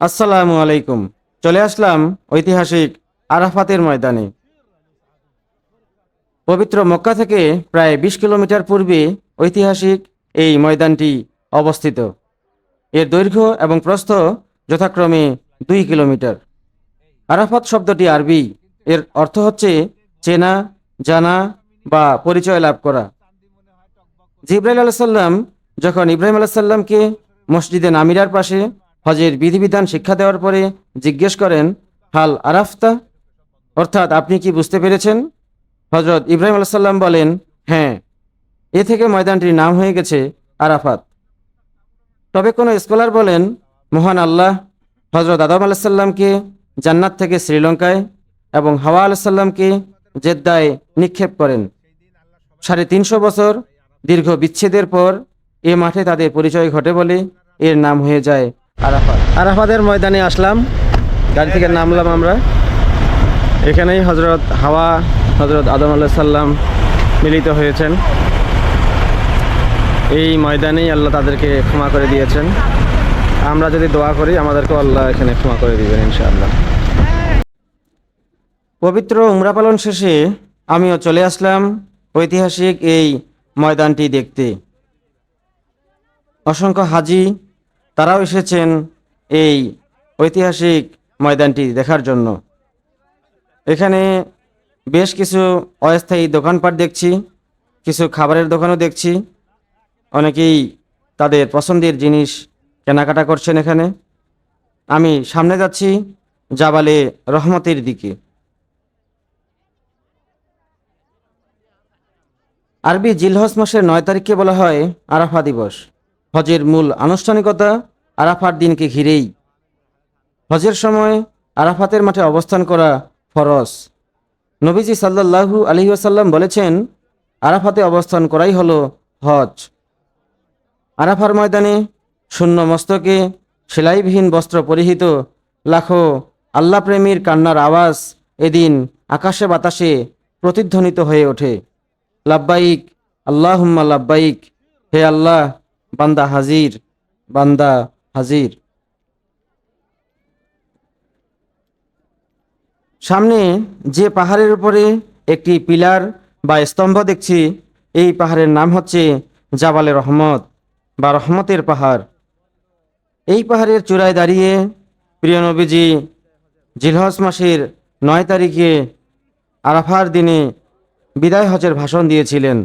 আসসালামু আলাইকুম। চলে আসলাম ঐতিহাসিক আরাফাতের ময়দানে। পবিত্র মক্কা থেকে প্রায় বিশ কিলোমিটার পূর্বে ঐতিহাসিক এই ময়দানটি অবস্থিত। এর দৈর্ঘ্য এবং প্রস্থ যথাক্রমে দুই কিলোমিটার। আরাফাত শব্দটি আরবি। এর অর্থ হচ্ছে চেনা, জানা বা পরিচয় লাভ করা। জিব্রাইল আলাইসাল্লাম যখন ইব্রাহিম আলাইসাল্লামকে মসজিদে নামিরার পাশে হজের বিধিবিধান শিক্ষা দেওয়ার পরে জিজ্ঞেস করেন, হাল আরাফতা? অর্থাৎ আপনি কি বুঝতে পেরেছেন? হজরত ইব্রাহিম আলাইসাল্লাম বলেন হ্যাঁ এ থেকে ময়দানটির নাম হয়ে গেছে আরাফাত। তবে কোনো স্কলার বলেন, মহান আল্লাহ হজরত আদম আলাইসাল্লামকে জান্নাত থেকে শ্রীলঙ্কায় এবং হাওয়া আলাইসাল্লামকে জেদ্দায় নিক্ষেপ করেন। সাড়ে তিনশো বছর দীর্ঘ বিচ্ছেদের পর এ মাঠে তাদের পরিচয় ঘটে বলে এর নাম হয়ে যায় আরাফাত। আরাফাতের ময়দানে আসলাম, গাড়ি থেকে নামলাম আমরা। এখানেই হজরত হাওয়া হজরত আদম আল্লাহ সাল্লাম মিলিত হয়েছেন। এই ময়দানেই আল্লাহ তাদেরকে ক্ষমা করে দিয়েছেন। আমরা যদি দোয়া করি, আমাদেরকেও আল্লাহ এখানে ক্ষমা করে দিবেন, ইনশাআল্লাহ। পবিত্র উমরা পালন শেষে আমিও চলে আসলাম ঐতিহাসিক এই ময়দানটি দেখতে। অসংখ্য হাজি তারাও এসেছেন এই ঐতিহাসিক ময়দানটি দেখার জন্য। এখানে বেশ কিছু অস্থায়ী দোকানপাট দেখছি, কিছু খাবারের দোকানও দেখছি। অনেকেই তাদের পছন্দের জিনিস কেনাকাটা করছেন এখানে। আমি সামনে যাচ্ছি জাবালে রহমতের দিকে। আরবি জিলহজ মাসের নয় তারিখকে বলা হয় আরাফা দিবস। হজের মূল আনুষ্ঠানিকতা আরাফার দিনকে ঘিরেই। হজের সময় আরাফাতের মাঠে অবস্থান করা ফরজ। নবীজি সাল্লাল্লাহু আলহি আসাল্লাম বলেছেন, আরাফাতে অবস্থান করাই হলো হজ। আরাফার ময়দানে শূন্য মস্তকে সেলাইবিহীন বস্ত্র পরিহিত লাখো আল্লাহ প্রেমীর কান্নার আওয়াজ এদিন আকাশে বাতাসে প্রতিধ্বনিত হয়ে ওঠে। লাব্বাইক, আল্লাহুম্মা লাব্বাইক, হে আল্লাহ, বান্দা হাজির, বান্দা হাজির। সামনে যে পাহাড়ের উপরে একটি পিলার বা স্তম্ভ দেখছি, এই পাহাড়ের নাম হচ্ছে জাবালে রহমত বা রহমতের পাহাড়। এই পাহাড়ের চূড়ায় দাঁড়িয়ে প্রিয় নবীজি জিলহজ মাসের নয় তারিখে আরাফার দিনে বিদায় হজের ভাষণ দিয়েছিলেন।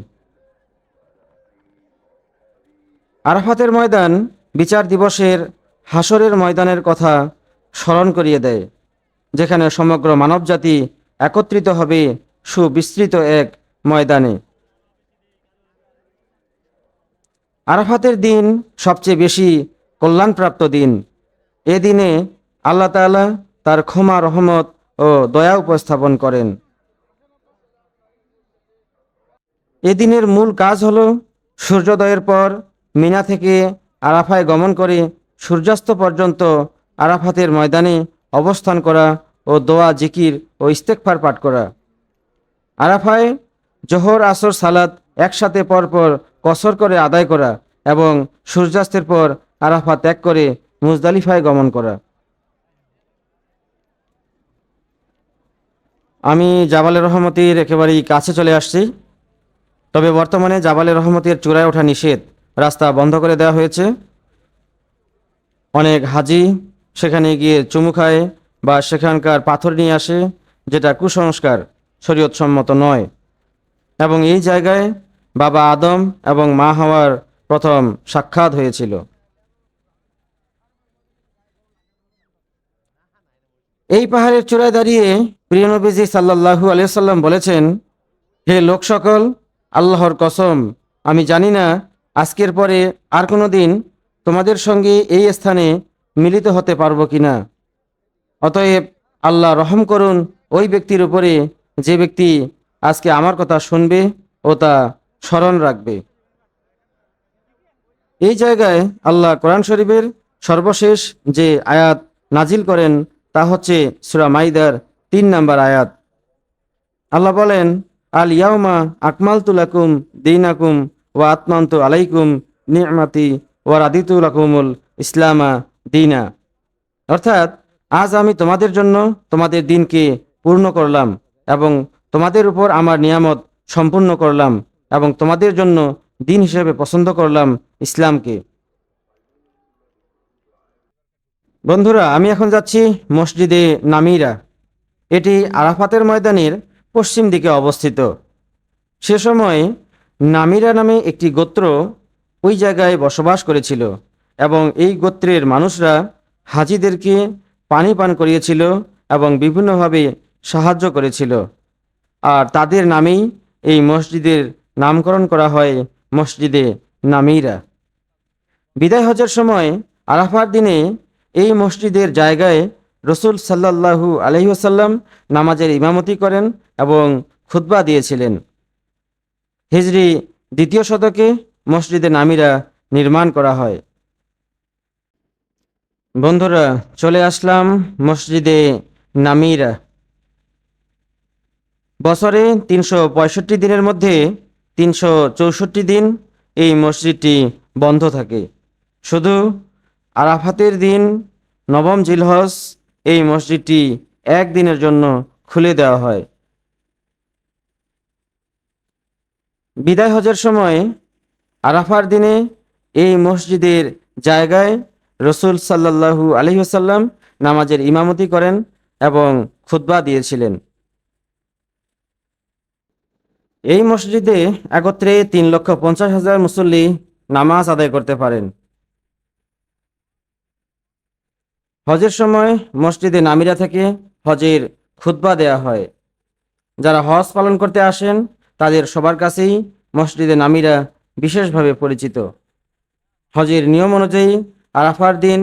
আরাফাতের ময়দান বিচার দিবসের হাসরের ময়দানের কথা স্মরণ করিয়ে দেয়, যেখানে সমগ্র মানবজাতি একত্রিত হবে সুবিস্তৃত এক ময়দানে। আরাফাতের দিন সবচেয়ে বেশি কল্যাণপ্রাপ্ত দিন। এ দিনে আল্লাহ তাআলা তার ক্ষমা, রহমত ও দয়া উপস্থাপন করেন। এ দিনের মূল কাজ হল সূর্যোদয়ের পর মিনা থেকে আরাফায় গমন করে, সূর্যাস্ত পর্যন্ত আরাফাতের ময়দানে অবস্থান করা ও দোয়া, জিকির ও ইস্তেকফার পাঠ করা। আরাফায় জোহর, আসর, সালাত একসাথে পরপর কসর করে আদায় করা এবং সূর্যাস্তের পর আরাফা ত্যাগ করে মুজদালিফায় গমন করা। আমি জাবালে রহমতির একেবারেই কাছে চলে আসছি। তবে বর্তমানে জাবালে রহমতের চূড়ায় ওঠা নিষেধ। রাস্তা বন্ধ করে দেওয়া হয়েছে। অনেক হাজি সেখানে গিয়ে চুমু খায় বা সেখানকার পাথর নিয়ে আসে, যেটা কুসংস্কার, শরীয়তসম্মত নয়। এবং এই জায়গায় বাবা আদম এবং মা হওয়ার প্রথম সাক্ষাৎ হয়েছিল। এই পাহাড়ের চূড়ায় দাঁড়িয়ে প্রিয় নবীজি সাল্লাহু আলিয়াল্লাম বলেছেন, হে লোক সকল আল্লাহর কসম, আমি জানি না আজকের পরে আর কোনো দিন তোমাদের সঙ্গে এই স্থানে মিলিত হতে পারব কিনা? অতএব আল্লাহ রহম করুন, ওই ব্যক্তির উপরে যে ব্যক্তি আজকে আমার কথা শুনবে ও তা স্মরণ রাখবে। এই জায়গায় আল্লাহ কোরআন শরীফের সর্বশেষ যে আয়াত নাজিল করেন তা হচ্ছে সুরা মাইদার তিন নাম্বার আয়াত। আল্লাহ বলেন, আল ইয়াউমা আকমাল তুলাকুম দিনাকুম ওয়া আত্মান্ত আলাইকুম নিয়ামাতি ওয়া রাদিতু লাকুমুল ইসলামা দিনা। অর্থাৎ, আজ আমি তোমাদের জন্য তোমাদের দিনকে পূর্ণ করলাম এবং তোমাদের উপর আমার নিয়ামত সম্পূর্ণ করলাম এবং তোমাদের জন্য দিন হিসেবে পছন্দ করলাম ইসলামকে। বন্ধুরা, আমি এখন যাচ্ছি মসজিদে নামিরা। এটি আরাফাতের ময়দানের পশ্চিম দিকে অবস্থিত। সে সময় নামিরা নামে একটি গোত্র ওই জায়গায় বসবাস করেছিল এবং এই গোত্রের মানুষরা হাজিদেরকে পানি পান করিয়েছিল এবং বিভিন্নভাবে সাহায্য করেছিল। আর তাদের নামেই এই মসজিদের নামকরণ করা হয় মসজিদে নামিরা। বিদায় হজের সময় আরাফার দিনে এই মসজিদের জায়গায় রসুল সাল্লাল্লাহু আলহিহাসাল্লাম নামাজের ইমামতি করেন এবং খুতবা দিয়েছিলেন। হিজরি দ্বিতীয় শতকে মসজিদে নামিরা নির্মাণ করা হয়। বন্ধুরা, চলে আসলাম মসজিদে নামিরা। বছরে তিনশো পঁয়ষট্টি দিনের মধ্যে তিনশো চৌষট্টি দিন এই মসজিদটি বন্ধ থাকে। শুধু আরাফাতের দিন নবম জিলহস এই মসজিদটি একদিনের জন্য খুলে দেওয়া হয়। বিদায় হজের সময় আরাফার দিনে এই মসজিদের জায়গায় রসুল সাল্লাল্লাহু আলহিহাসাল্লাম নামাজের ইমামতি করেন এবং খুতবা দিয়েছিলেন। এই মসজিদে একত্রে তিন লক্ষ পঞ্চাশ হাজার মুসল্লি নামাজ আদায় করতে পারেন। হজের সময় মসজিদে নামিরা থেকে হজের খুতবা দেয়া হয়। যারা হজ পালন করতে আসেন তাদের সবার কাছেই মসজিদে নামিরা বিশেষভাবে পরিচিত। হজের নিয়ম অনুযায়ী আরাফার দিন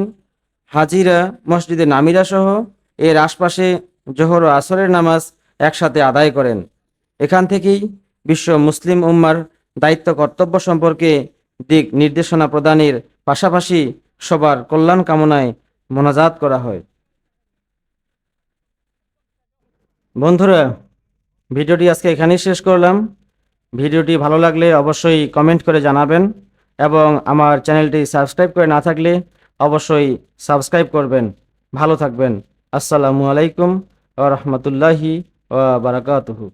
হাজিরা, মসজিদে নামিরা সহ এর আশপাশে জোহর ও আসরের নামাজ একসাথে আদায় করেন। এখান থেকেই বিশ্ব মুসলিম উম্মার দায়িত্ব কর্তব্য সম্পর্কে দিক নির্দেশনা প্রদানের পাশাপাশি সবার কল্যাণ কামনায় মোনাজাত করা হয়। বন্ধুরা ভিডিওটি আজকে এখানেই শেষ করলাম। ভিডিওটি ভালো লাগলে অবশ্যই কমেন্ট করে জানাবেন এবং আমার চ্যানেলটি সাবস্ক্রাইব করে না থাকলে অবশ্যই সাবস্ক্রাইব করবেন। ভালো থাকবেন। আসসালামু আলাইকুম ও রহমতুল্লাহি ও বারাকাতুহু।